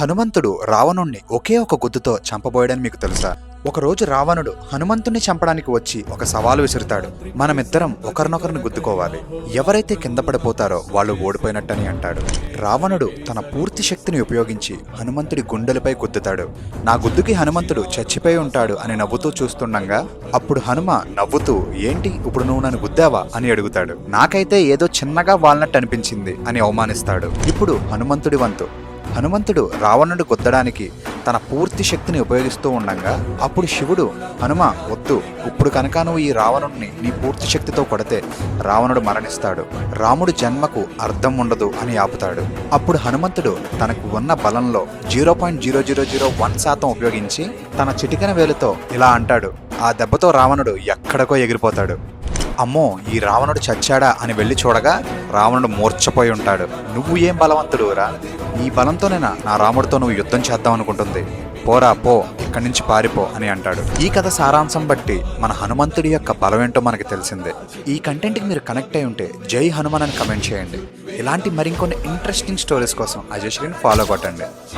హనుమంతుడు రావణుణ్ణి ఒకే ఒక గుద్దుతో చంపబోయాడని మీకు తెలుసా? ఒకరోజు రావణుడు హనుమంతుణ్ణి చంపడానికి వచ్చి ఒక సవాలు విసురుతాడు. మనమిద్దరం ఒకరినొకరిని గుద్దుకోవాలి. ఎవరైతే కింద పడిపోతారో వాళ్ళు ఓడిపోయినట్టని అంటాడు. రావణుడు తన పూర్తి శక్తిని ఉపయోగించి హనుమంతుడి గుండెలపై గుద్దుతాడు. నా గుద్దుకి హనుమంతుడు చచ్చిపోయి ఉంటాడు అని నవ్వుతూ చూస్తుండగా అప్పుడు హనుమ నవ్వుతూ ఏంటి ఇప్పుడు నువ్వు నన్ను గుద్దావా? అని అడుగుతాడు. నాకైతే ఏదో చిన్నగా వాల్నట్టు అనిపించింది అని అవమానిస్తాడు. ఇప్పుడు హనుమంతుడి వంతు. హనుమంతుడు రావణుడు గుద్దడానికి తన పూర్తి శక్తిని ఉపయోగిస్తూ ఉండగా అప్పుడు శివుడు హనుమ వద్దు. ఇప్పుడు కనుక నువ్వు ఈ రావణుడిని నీ పూర్తి శక్తితో కొడితే రావణుడు మరణిస్తాడు. రాముడు జన్మకు అర్థం ఉండదు అని ఆపుతాడు. అప్పుడు హనుమంతుడు తనకు ఉన్న బలంలో zero point zero zero zero one శాతం ఉపయోగించి తన చిటికన వేలుతో ఇలా అంటాడు. ఆ దెబ్బతో రావణుడు ఎక్కడికో ఎగిరిపోతాడు. అమ్మో ఈ రావణుడు చచ్చాడా అని వెళ్ళి చూడగా రావణుడు మూర్ఛపోయి ఉంటాడు. నువ్వు ఏం బలవంతుడు రా నీ బలంతోనేనా నా రాముడితో నువ్వు యుద్ధం చేద్దాం అనుకుంటుంది. పోరా పో ఇక్కడి నుంచి పారిపో అని అంటాడు. ఈ కథ సారాంశం బట్టి మన హనుమంతుడి యొక్క బలం ఏంటో మనకి తెలిసిందే. ఈ కంటెంట్కి మీరు కనెక్ట్ అయి ఉంటే జై హనుమాన్ అని కమెంట్ చేయండి. ఇలాంటి మరికొన్ని ఇంట్రెస్టింగ్ స్టోరీస్ కోసం అజయ్ శ్రీని ఫాలో కొట్టండి.